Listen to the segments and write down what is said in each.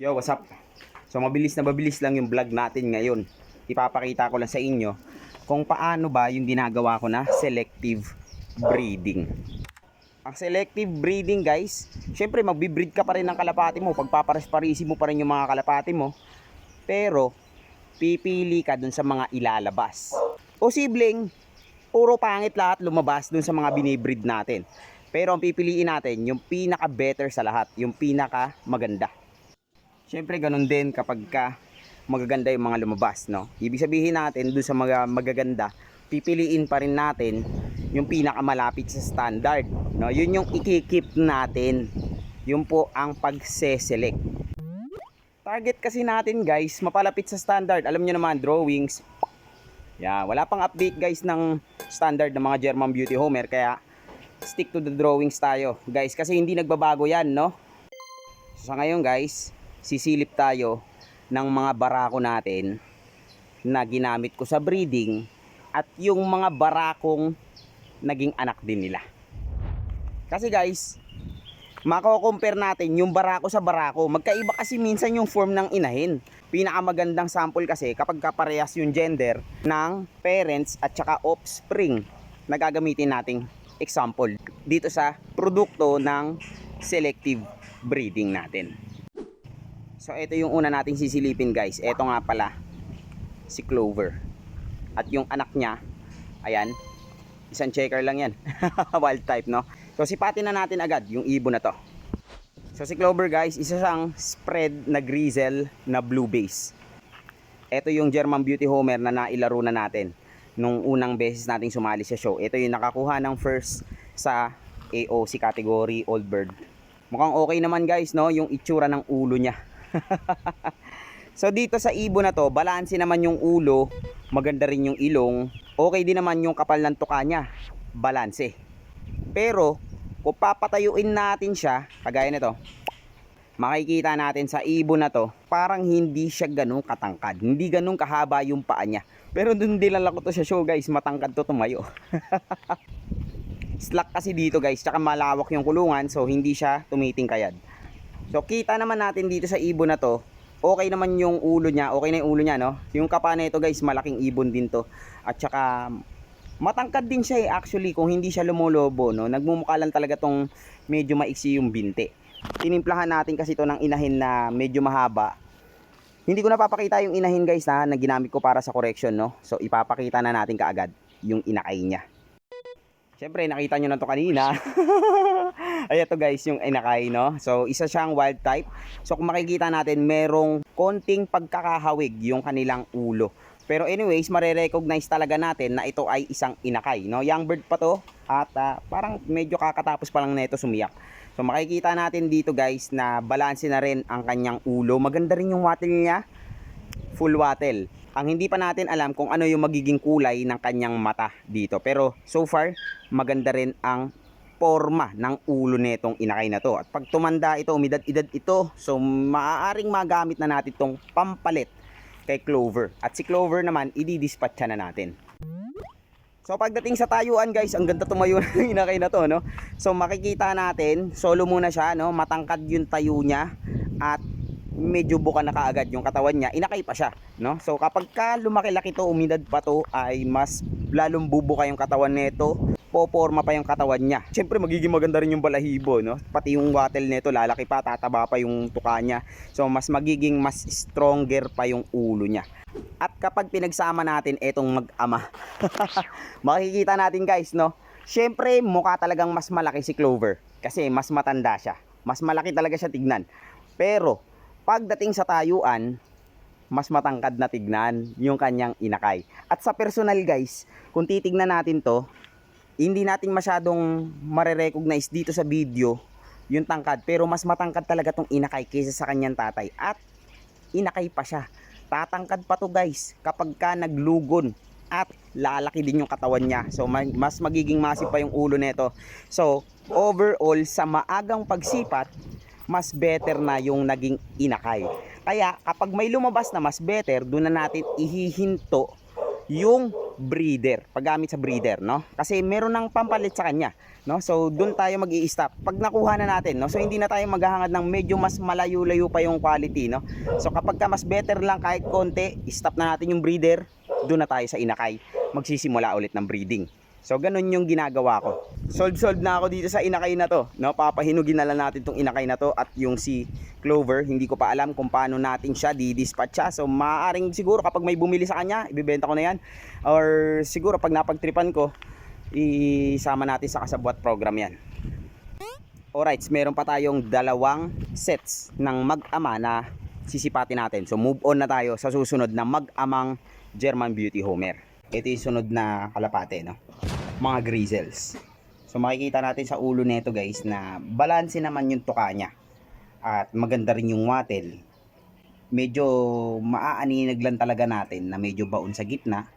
Yo, what's up? So mabilis na mabilis lang yung vlog natin ngayon. Ipapakita ko lang sa inyo kung paano ba yung ginagawa ko na selective breeding. Ang selective breeding guys, syempre magbibreed ka pa rin ng kalapati mo, pagpapares-parisi mo pa rin yung mga kalapati mo, pero pipili ka dun sa mga ilalabas. Posibleng puro pangit lahat lumabas dun sa mga binibreed natin. Pero ang pipiliin natin, yung pinaka better sa lahat, yung pinaka maganda. Siyempre ganun din kapag ka magaganda yung mga lumabas, no? Ibig sabihin natin dun sa mga magaganda, pipiliin pa rin natin yung pinakamalapit sa standard, no? Yun yung ikikip natin. Yun po ang pagse-select. Target kasi natin guys, mapalapit sa standard. Alam nyo naman, drawings. Yeah, wala pang update guys ng standard ng mga German Beauty Homer kaya stick to the drawings tayo. Guys, kasi hindi nagbabago 'yan, no? So, sa ngayon guys, sisilip tayo ng mga barako natin na ginamit ko sa breeding at yung mga barakong naging anak din nila. Kasi guys, mako-compare natin yung barako sa barako. Magkaiba kasi minsan yung form ng inahin. Pinakamagandang sample kasi kapag kaparehas yung gender ng parents at saka offspring na gagamitin nating example dito sa produkto ng selective breeding natin. So ito yung una nating sisilipin guys. Ito nga pala si Clover. At yung anak niya, ayan, isang checker lang yan. Wild type, no? So sipatin na natin agad yung ibon na to. So si Clover guys, isa siyang spread na grizzle na blue base. Ito yung German Beauty Homer na nailaro na natin nung unang beses nating sumali sa show. Ito yung nakakuha ng first sa AOC category Old Bird. Mukhang okay naman guys, no? Yung itsura ng ulo niya. so dito sa ibon na to, balanse naman yung ulo, maganda rin yung ilong, okay din naman yung kapal ng tuka niya, balanse. Pero kung papatayuin natin siya, kagaya nito, makikita natin sa ibon na to, parang hindi siya ganun katangkad. Hindi ganun kahaba yung paa niya. Pero dun dinala ko to sa show guys, matangkad to tumayo. Slack kasi dito guys, tsaka malawak yung kulungan so hindi siya tumitingkayad. So kita naman natin dito sa ibon na to, okay naman yung ulo niya, okay na yung ulo niya no. Yung kapa nito guys, malaking ibon din to. At saka matangkad din siya eh actually kung hindi siya lumolobo no. Nagmumukha lang talaga tong medyo maiksi yung binte. Tinimplahan natin kasi to ng inahin na medyo mahaba. Hindi ko napapakita yung inahin guys na, na ginamit ko para sa correction no. So ipapakita na natin kaagad yung inakay niya. Siyempre, nakita nyo na to kanina. Ayan to guys, yung inakay, no? So, isa siyang wild type. So, kung makikita natin, merong konting pagkakahawig yung kanilang ulo. Pero anyways, marerecognize talaga natin na ito ay isang inakay, no? Young bird pa to at ah, parang medyo kakatapos pa lang nito sumiyak. So, makikita natin dito guys na balanse na rin ang kanyang ulo. Maganda rin yung wattle niya. Full wattle. Ang hindi pa natin alam kung ano yung magiging kulay ng kanyang mata dito. Pero so far, maganda rin ang forma ng ulo nitong inakay na to. At pag tumanda ito, umidad-idad ito, so maaaring magamit na natin itong pampalit kay Clover. At si Clover naman, i-dispatcha na natin. So pagdating sa tayuan guys, ang ganda tumayo ng inakay na to, no? So makikita natin, solo muna siya, no? Matangkad yung tayo niya at medyo buka na kaagad yung katawan niya, inakay pa siya, no? So kapag ka lumaki-laki to, umidad pa to, ay mas lalong bubuka yung katawan nito, poporma pa yung katawan niya. Siyempre magiging maganda rin yung balahibo, no? Pati yung wattle nito, lalaki pa, tataba pa yung tuka niya. So mas magiging mas stronger pa yung ulo niya. At kapag pinagsama natin etong mag-ama, makikita natin guys, no? Siyempre, mukha talagang mas malaki si Clover. Kasi mas matanda siya. Mas malaki talaga siya tignan. Pero, pagdating sa tayuan, mas matangkad na tignan yung kanyang inakay. At sa personal guys, kung titignan natin to, hindi natin masyadong marerecognize dito sa video yung tangkad. Pero mas matangkad talaga tong inakay kaysa sa kanyang tatay. At inakay pa siya. Tatangkad pa to guys kapag ka naglugon at lalaki din yung katawan niya. So ma- mas magiging massive pa yung ulo nito. So overall sa maagang pagsipat, mas better na yung naging inakay. Kaya kapag may lumabas na mas better, doon na natin ihihinto yung breeder, paggamit sa breeder, no? Kasi meron ng pampalit sa kanya, no? So, doon tayo mag stop Pag nakuha na natin, no? So, hindi na tayo maghahangad ng medyo mas malayo-layo pa yung quality, no? So, kapag ka mas better lang kahit konti, stop na natin yung breeder, doon na tayo sa inakay. Magsisimula ulit ng breeding. So, ganun yung ginagawa ko. Solve-solve na ako dito sa inakay na to. No? Papahinugin na lang natin tong inakay na to at yung si Clover. Hindi ko pa alam kung paano natin siya di-dispatch siya. So, maaaring siguro kapag may bumili sa kanya, ibibenta ko na yan. Or siguro pag napagtripan ko, isama natin sa kasabwat program yan. Alright, meron pa tayong dalawang sets ng mag-ama na sisipatin natin. So, move on na tayo sa susunod na mag-amang German Beauty Homer. Ito yung sunod na kalapate, no? Mga grizzles. So, makikita natin sa ulo nito guys na balanse naman yung tuka niya. At maganda rin yung wattle. Medyo maaaninag lang talaga natin na medyo baon sa gitna.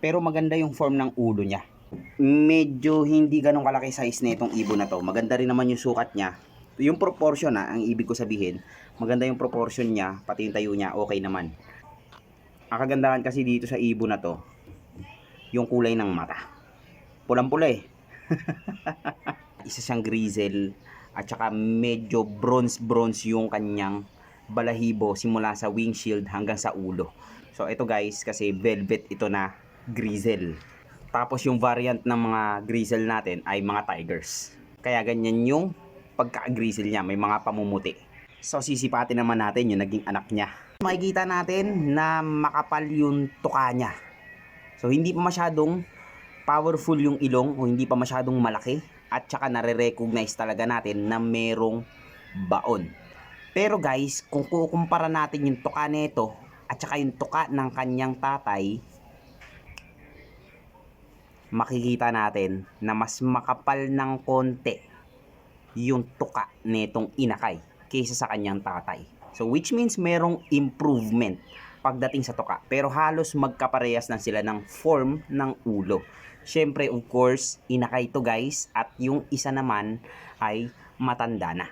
Pero maganda yung form ng ulo niya. Medyo hindi ganong kalaki size na itong ibon na to. Maganda rin naman yung sukat niya. Yung proportion na, ang ibig ko sabihin, maganda yung proportion niya, pati yung tayo niya, okay naman. Ang kagandahan kasi dito sa ibon na to, yung kulay ng mata. Pulang-pula eh. Isa siyang grizzle at saka medyo bronze-bronze yung kanyang balahibo simula sa windshield hanggang sa ulo. So ito guys kasi velvet ito na grizzle. Tapos yung variant ng mga grizzle natin ay mga tigers. Kaya ganyan yung pagka-grizzle niya, may mga pamumuti. So sisipatin naman natin yung naging anak niya. Makikita natin na makapal yung tuka niya. So hindi pa masyadong powerful yung ilong o hindi pa masyadong malaki at saka nare-recognize talaga natin na merong baon. Pero guys, kung kukumpara natin yung tuka nito at saka yung tuka ng kanyang tatay, makikita natin na mas makapal ng konti yung tuka netong inakay kaysa sa kanyang tatay. So which means merong improvement pagdating sa tuka. Pero halos magkaparehas na sila ng form ng ulo. Siyempre, of course, inakay to guys at yung isa naman ay matanda na.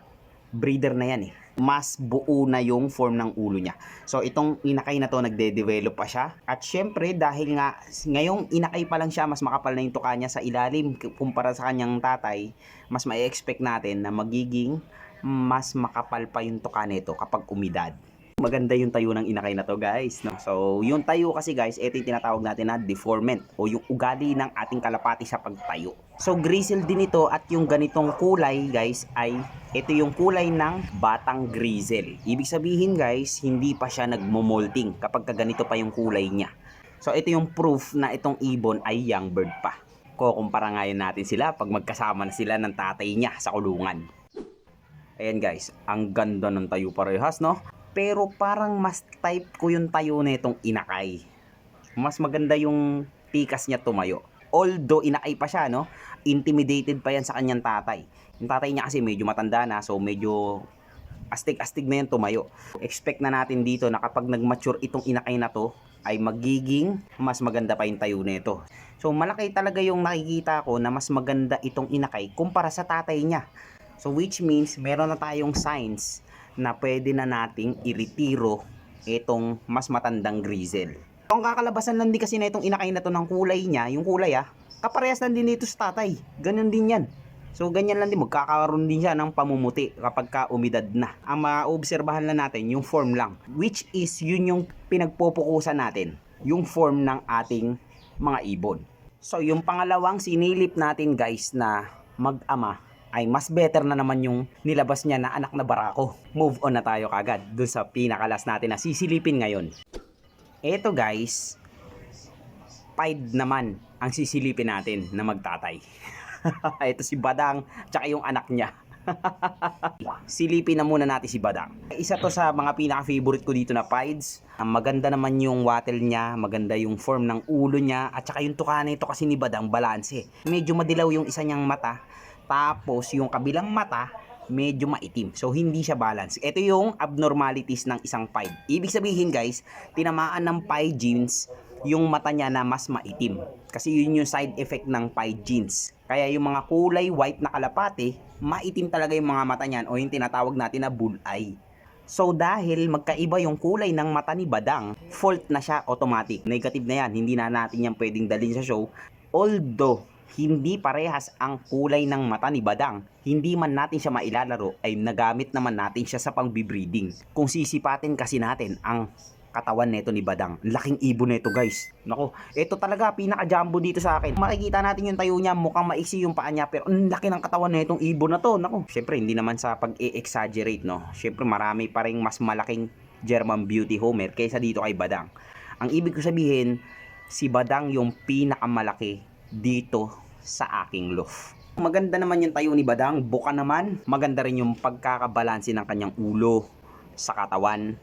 Breeder na yan eh. Mas buo na yung form ng ulo niya. So, itong inakay na to, nagde-develop pa siya. At syempre, dahil nga, ngayong inakay pa lang siya, mas makapal na yung tuka niya sa ilalim kumpara sa kanyang tatay, mas ma-expect natin na magiging mas makapal pa yung tuka nito kapag umidad maganda yung tayo ng inakay na to guys no? so yung tayo kasi guys ito yung tinatawag natin na deformant o yung ugali ng ating kalapati sa pagtayo. So grizzle din ito at yung ganitong kulay guys ay ito yung kulay ng batang grizzle ibig sabihin guys hindi pa siya nagmo-molting kapag ganito pa yung kulay niya. So ito yung proof na itong ibon ay young bird pa. Kukumpara ngayon natin sila pag magkasama na sila ng tatay niya sa kulungan. Ayan guys, ang ganda ng tayo parehas, no? Pero parang mas type ko yung tayo na itong inakay. Mas maganda yung tikas niya tumayo. Although inakay pa siya, no? Intimidated pa yan sa kanyang tatay. Yung tatay niya kasi medyo matanda na, so medyo astig-astig na yan tumayo. Expect na natin dito na kapag nag-mature itong inakay na to, ay magiging mas maganda pa yung tayo nito. So malaki talaga yung nakikita ko na mas maganda itong inakay kumpara sa tatay niya. So which means meron na tayong signs na pwede na nating iretiro itong mas matandang grizzle. Ang kakalabasan lang din kasi na itong inakay na to ng kulay niya, yung kulay ah, kaparehas lang din dito sa tatay. Ganun din yan. So ganyan lang din, magkakaroon din siya ng pamumuti kapag ka umidad na. Ang maobserbahan lang natin, yung form lang. Which is yun yung pinagpupukusan natin. Yung form ng ating mga ibon. So yung pangalawang sinilip natin guys na mag-ama ay mas better na naman yung nilabas niya na anak na barako. Move on na tayo kagad dun sa pinakalas natin na sisilipin ngayon. Eto guys, Pied naman ang sisilipin natin na magtatay. Ito si Badang, tsaka yung anak niya. Silipin na muna natin si Badang. Isa to sa mga pinaka-favorite ko dito na. Ang maganda naman yung wattle niya, maganda yung form ng ulo niya, at saka yung tuka nito kasi ni Badang, balanse. Medyo madilaw yung isa niyang mata, tapos yung kabilang mata, medyo maitim. So, hindi siya balance. Ito yung abnormalities ng isang pied. Ibig sabihin guys, tinamaan ng pied genes yung mata niya na mas maitim. Kasi yun yung side effect ng pied genes. Kaya yung mga kulay white na kalapate, maitim talaga yung mga mata niyan o yung tinatawag natin na bull eye. So dahil magkaiba yung kulay ng mata ni Badang, fault na siya automatic. Negative na yan, hindi na natin yan pwedeng dalhin sa show. Although, hindi parehas ang kulay ng mata ni Badang, hindi man natin siya mailalaro ay nagamit naman natin siya sa pang-breeding. Kung sisipatin kasi natin ang katawan nito ni Badang. Laking ibon nito guys. Nako, ito talaga pinaka-jumbo dito sa akin. Makikita natin yung tayo niya, mukhang maiksi yung paa niya pero ang laki ng katawan nitong ibon na to. Nako, syempre hindi naman sa pag-e-exaggerate no. Syempre marami pa ring mas malaking German Beauty Homer kaysa dito kay Badang. Ang ibig ko sabihin, si Badang yung pinakamalaki dito sa aking loof. Maganda naman yung tayo ni Badang, buka naman. Maganda rin yung pagkakabalansi ng kanyang ulo sa katawan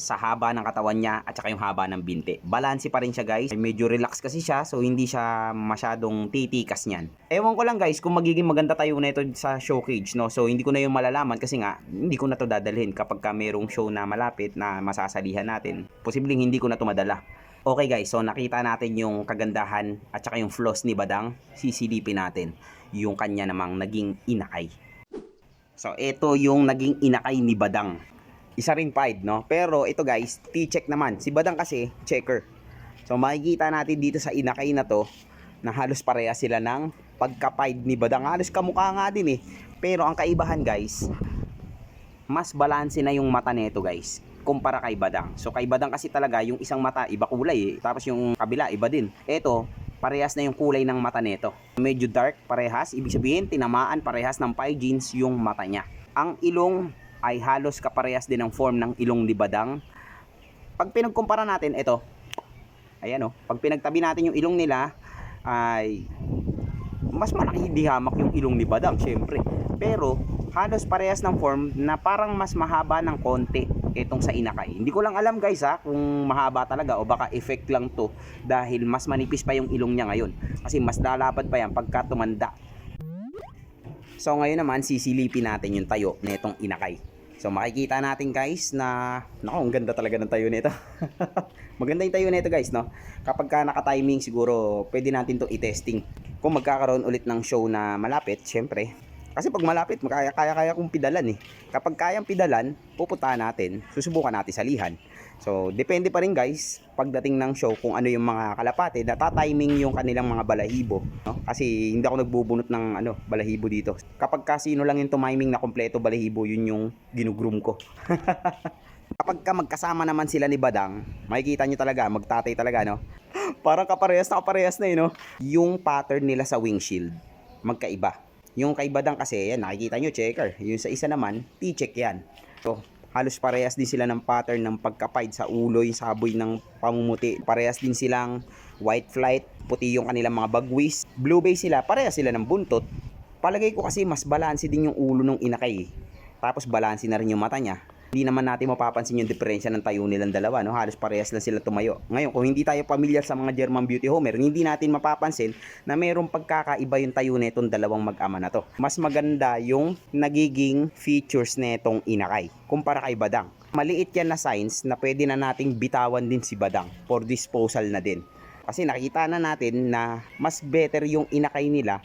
sa haba ng katawan niya at saka yung haba ng binte. Balanse pa rin siya guys. Medyo relax kasi siya so hindi siya masyadong titikas niyan. Ewan ko lang guys kung magiging maganda tayo na ito sa show cage no. So hindi ko na yung malalaman kasi nga hindi ko na to dadalhin kapag ka merong show na malapit na masasalihan natin. Posibleng hindi ko na to madala. Okay guys, so nakita natin yung kagandahan at saka yung flaws ni Badang. Sisilipin natin yung kanya namang naging inakay. So ito yung naging inakay ni Badang isa ring pied, no? Pero ito guys, T-check naman. Si Badang kasi, checker. So makikita natin dito sa inakay na to, na halos pareha sila ng pagka-pied ni Badang. Halos kamukha nga din eh. Pero ang kaibahan guys, mas balanse na yung mata nito guys kumpara kay Badang. So kay Badang kasi talaga yung isang mata iba kulay eh. Tapos yung kabila iba din. Ito, parehas na yung kulay ng mata nito. Medyo dark parehas, ibig sabihin tinamaan parehas ng pie jeans yung mata niya. Ang ilong ay halos kaparehas din ng form ng ilong ni Badang. Pag pinagkumpara natin, ito, ayan o, pag pinagtabi natin yung ilong nila, ay mas malaki di hamak yung ilong ni Badang, syempre. Pero, halos parehas ng form na parang mas mahaba ng konti itong sa inakay. Hindi ko lang alam guys ha, kung mahaba talaga o baka effect lang to dahil mas manipis pa yung ilong niya ngayon. Kasi mas lalapad pa yan pagka tumanda. So ngayon naman sisilipin natin yung tayo nitong inakay. So makikita natin guys na nako ang ganda talaga ng tayo nito. Maganda yung tayo nito guys no. Kapag ka naka-timing siguro pwede natin to i-testing. Kung magkakaroon ulit ng show na malapit, syempre. Kasi pag malapit, kaya kaya kaya kong pidalan eh. Kapag kayang pidalan, pupuntahan natin, susubukan natin salihan. So, depende pa rin guys, pagdating ng show, kung ano yung mga kalapate, natatiming yung kanilang mga balahibo. No? Kasi hindi ako nagbubunot ng ano, balahibo dito. Kapag kasino lang yung tumiming na kompleto balahibo, yun yung ginugroom ko. Kapag ka magkasama naman sila ni Badang, makikita nyo talaga, magtatay talaga, no? Parang kaparehas na kaparehas na, eh, no? Yung pattern nila sa windshield, magkaiba. Yung kay Badang kasi, yan, nakikita nyo, checker. Yung sa isa naman, T-check yan. So, halos parehas din sila ng pattern ng pagkapaid sa ulo, yung saboy ng pamumuti. Parehas din silang white flight, puti yung kanilang mga bagwis. Blue bay sila, parehas sila ng buntot. Palagay ko kasi mas balanse din yung ulo ng inakay. Tapos balanse na rin yung mata niya. Hindi naman natin mapapansin yung diferensya ng tayo nilang dalawa, no? Halos parehas lang sila tumayo. Ngayon, kung hindi tayo pamilyar sa mga German Beauty Homer, hindi natin mapapansin na mayroong pagkakaiba yung tayo netong dalawang mag-ama na to. Mas maganda yung nagiging features netong inakay kumpara kay Badang. Maliit yan na signs na pwede na nating bitawan din si Badang for disposal na din. Kasi nakita na natin na mas better yung inakay nila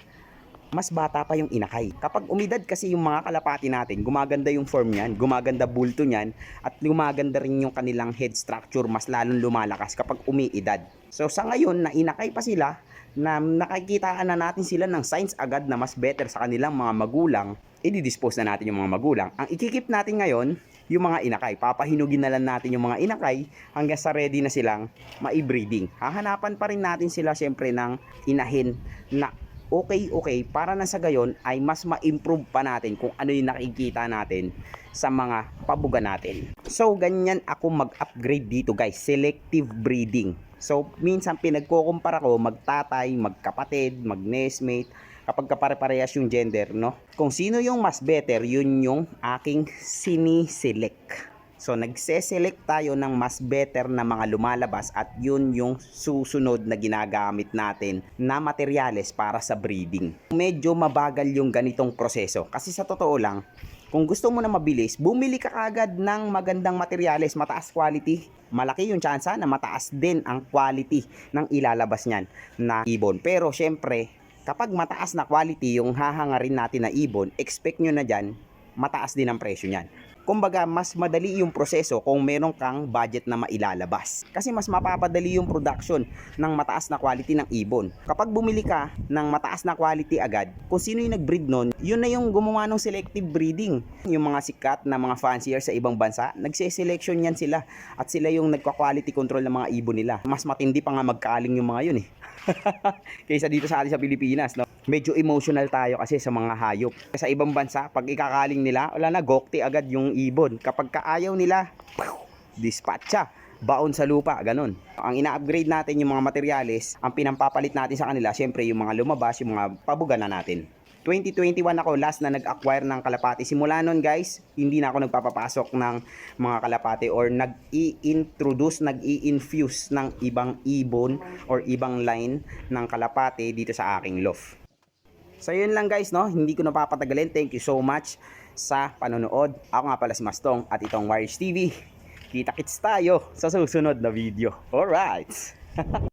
mas bata pa yung inakay. Kapag umidad kasi yung mga kalapati natin, gumaganda yung form niyan, gumaganda bulto niyan, at gumaganda rin yung kanilang head structure, mas lalong lumalakas kapag umiidad. So sa ngayon, na inakay pa sila, na nakikitaan na natin sila ng signs agad na mas better sa kanilang mga magulang, i-dispose na natin yung mga magulang. Ang ikikip natin ngayon, yung mga inakay. Papahinugin na lang natin yung mga inakay hanggang sa ready na silang ma-breeding. Hahanapan pa rin natin sila syempre ng inahin na okay okay para na sa gayon ay mas ma-improve pa natin kung ano yung nakikita natin sa mga pabuga natin. So ganyan ako mag-upgrade dito guys, selective breeding. So minsan pinagkukumpara ko magtatay, magkapatid, mag-nestmate, kapag kapare-parehas yung gender, no? Kung sino yung mas better, yun yung aking siniselect. So nagse-select tayo ng mas better na mga lumalabas at yun yung susunod na ginagamit natin na materyales para sa breeding. Medyo mabagal yung ganitong proseso kasi sa totoo lang, kung gusto mo na mabilis, bumili ka kagad ng magandang materyales, mataas quality. Malaki yung tsansa na mataas din ang quality ng ilalabas niyan na ibon. Pero syempre, kapag mataas na quality yung hahangarin natin na ibon, expect nyo na dyan, mataas din ang presyo niyan. Kumbaga, mas madali yung proseso kung meron kang budget na mailalabas. Kasi mas mapapadali yung production ng mataas na quality ng ibon. Kapag bumili ka ng mataas na quality agad, kung sino yung nag-breed nun, yun na yung gumawa ng selective breeding. Yung mga sikat na mga fancier sa ibang bansa, nagse-selection yan sila. At sila yung nagka-quality control ng mga ibon nila. Mas matindi pa nga magkaling yung mga yun eh. Kaysa dito sa atin sa Pilipinas, no? Medyo emotional tayo kasi sa mga hayop. Sa ibang bansa, pag ikakaling nila, wala na, gokti agad yung ibon. Kapag kaayaw nila, dispatcha baon sa lupa, ganun. Ang ina-upgrade natin yung mga materyales, ang pinampapalit natin sa kanila, syempre yung mga lumabas, yung mga pabuga na natin. 2021 ako last na nag-acquire ng kalapati. Simula nun guys, hindi na ako nagpapapasok ng mga kalapati or nag-i-introduce, nag-i-infuse ng ibang ibon or ibang line ng kalapati dito sa aking loft. So yun lang guys, no? Hindi ko napapatagalin. Thank you so much sa panonood. Ako nga pala si Mastong at itong Wires TV. Kita-kits tayo sa susunod na video. Alright!